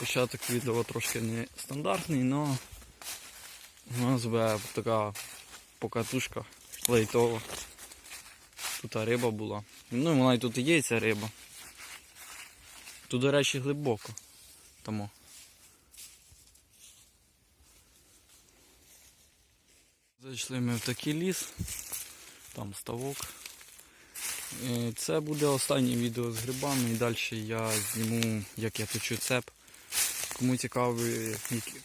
Початок відео трошки не стандартний, але у нас буде така покатушка лейтова. Тут риба була. Ну, вона і тут і є ця риба. Тут, до речі, глибоко. Тому. Зайшли ми в такий ліс, там ставок. Е, Це буде останнє відео з грибами і далі я зніму, як я точу цеп. Кому цікаво,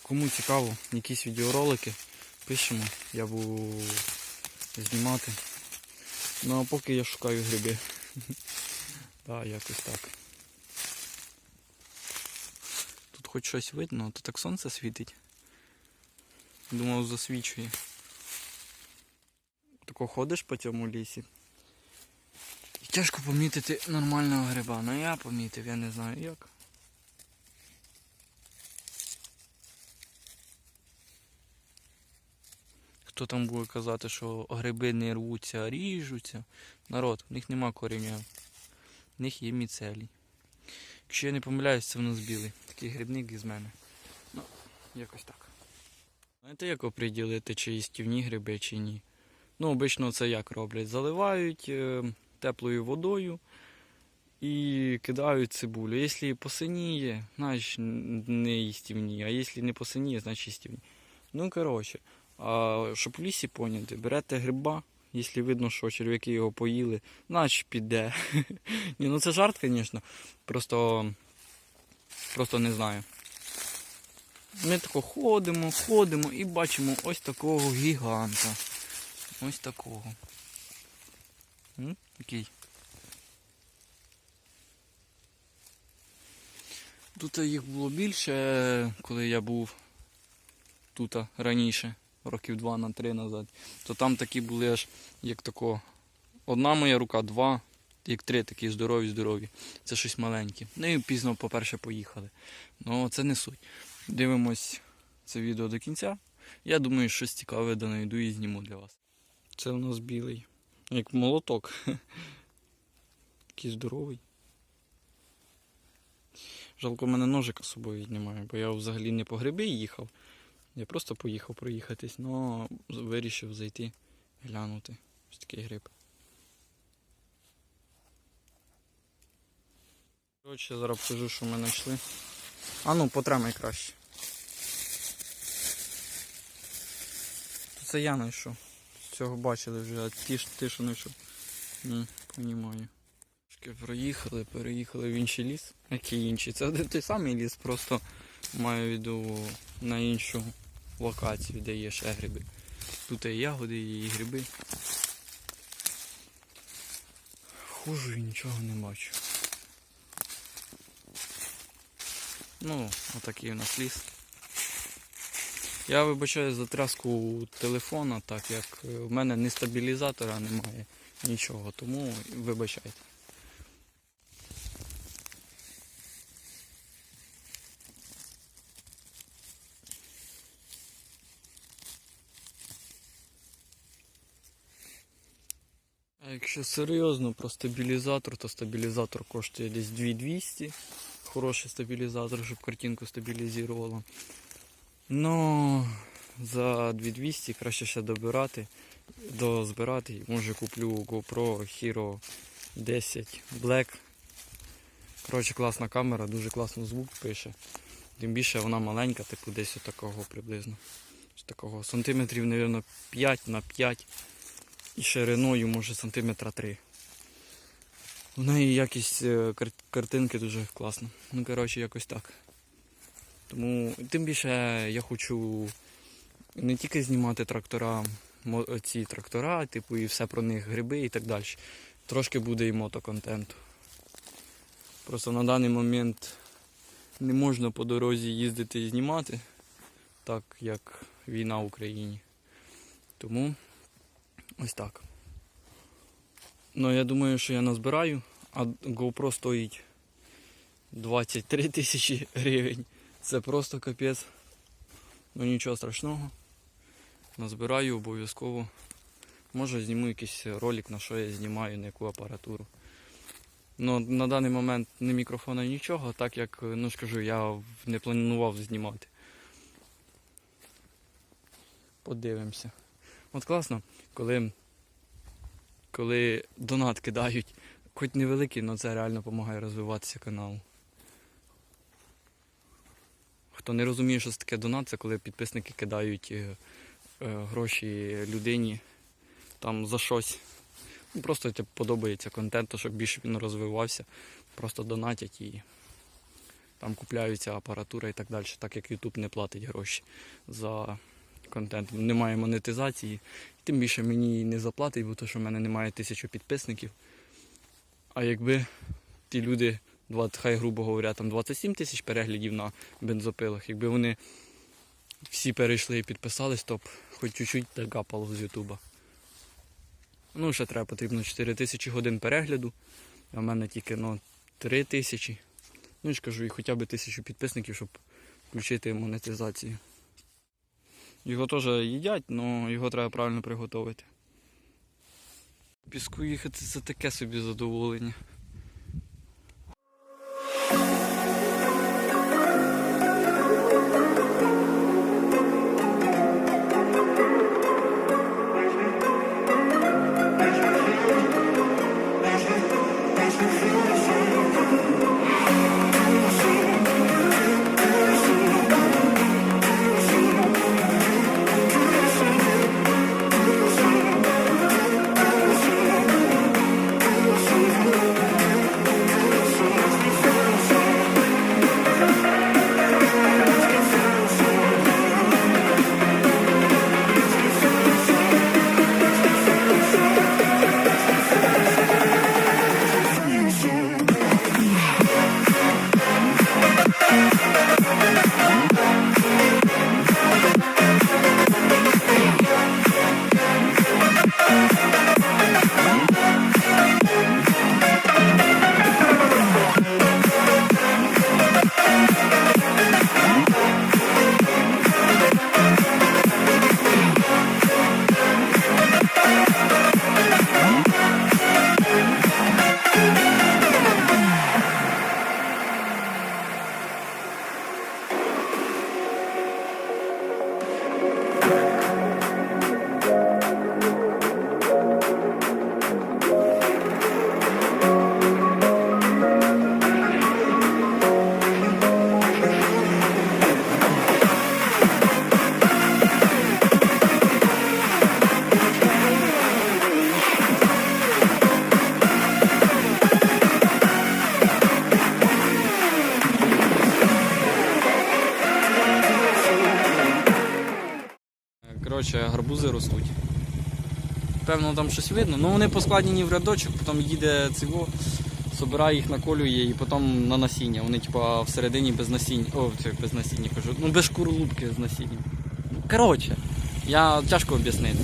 кому цікаво якісь відеоролики, пишемо, я буду знімати. Ну а поки я шукаю гриби. Так, якось так. Тут хоч щось видно, то так сонце світить. Думав, засвічує. Тако ходиш по цьому лісі. І тяжко помітити нормального гриба. Ну я помітив, я не знаю як. Хто там буде казати, що гриби не рвуться, а ріжуться. Народ, в них нема коріння. В них є міцелій. Якщо я не помиляюсь, це в нас білий. Такий грибник із мене. Ну, якось так. Знаєте, як оприділити, чи їстівні гриби, чи ні? Ну, обично це як роблять? Заливають е, теплою водою і кидають цибулю. Якщо посиніє, значить не їстівні, а якщо не посиніє, значить їстівні. Ну, коротше, а щоб в лісі поняти, берете гриба, якщо видно, що черв'яки його поїли, значить піде. Ні, ну це жарт, звісно. Просто, просто не знаю. Ми тако ходимо, ходимо і бачимо ось такого гіганта. Ось такого. Який? Тут їх було більше, коли я був тут раніше, років два на три назад. То там такі були аж як тако. Одна моя рука, два, як три такі здорові, здорові. Це щось маленьке. Ну і пізно, по-перше, поїхали. Ну це не суть. Дивимось це відео до кінця. Я думаю, щось цікаве донайду і зніму для вас. Це у нас білий. Як молоток. Який здоровий. Жалко, мене ножика з собою віднімаю, бо я взагалі не по гриби їхав. Я просто поїхав проїхатись, але вирішив зайти глянути. Ось такий гриб. Коротше, зараз покажу, що ми знайшли. А ну, потримай краще. Це я знайшов. Цього бачили вже, а ті ти що знайшов. Ні, понімаю. Трошки проїхали, переїхали в інший ліс. Який інший? Це той самий ліс, просто маю в виду на іншу локацію, де є ще гриби. Тут і ягоди, і гриби. Хожу і нічого не бачу. Ну, отакий у нас ліс. Я вибачаю за тряску телефона, так як в мене ні стабілізатора немає, нічого, тому вибачайте. А якщо серйозно про стабілізатор, то стабілізатор коштує десь 2200. Хороший стабілізатор, щоб картинку стабілізувало. Ну, за 2200 краще ще добирати, дозбирати. Може куплю GoPro Hero 10 Black. Коротше, класна камера, дуже класно звук пише. Тим більше вона маленька, типу десь такого приблизно. Такого сантиметрів, мабуть, 5 на 5 і шириною може сантиметра 3. В неї якість е, картинки дуже класна. Ну, коротше, якось так. Тому тим більше я хочу не тільки знімати трактора, ці трактора, типу, і все про них гриби і так далі. Трошки буде і мотоконтенту. Просто на даний момент не можна по дорозі їздити і знімати, так як війна в Україні. Тому ось так. Ну, я думаю, що я назбираю, а GoPro стоїть 23 тисячі гривень. Це просто капець. Ну нічого страшного. Назбираю обов'язково. Може зніму якийсь ролик, на що я знімаю, на яку апаратуру. Ну, на даний момент ні мікрофона, нічого, так як, ну ж кажу, я не планував знімати. Подивимося. От класно, коли, коли донат кидають, хоч невеликий, але це реально допомагає розвиватися каналу. Хто не розуміє, що це таке донат, це коли підписники кидають е, е, гроші людині там за щось. Ну, Просто типу, подобається контент, щоб більше він розвивався. Просто донатять і там купляються апаратура і так далі, так як YouTube не платить гроші за контент. Немає монетизації. Тим більше мені не заплатить, бо то, що в мене немає тисячі підписників. А якби ті люди, хай грубо говоря, там 27 тисяч переглядів на бензопилах, якби вони всі перейшли і підписались, то б хоч чуть-чуть капало з Ютуба. Ну, ще треба потрібно 4 тисячі годин перегляду. А в мене тільки ну, 3 тисячі. Ну і ж кажу, і хоча б тисячу підписників, щоб включити монетизацію. Його теж їдять, але його треба правильно приготувати. Піску їхати це таке собі задоволення. Гарбузи ростуть. Певно, там щось видно. Ну вони поскладені в рядочок, потім їде циво, собирає їх, наколює і потім на насіння. Вони типа всередині без насіння. О, це без насіння кажу. Ну без шкурлупки з насінням. Ну, Коротше, я тяжко об'яснити.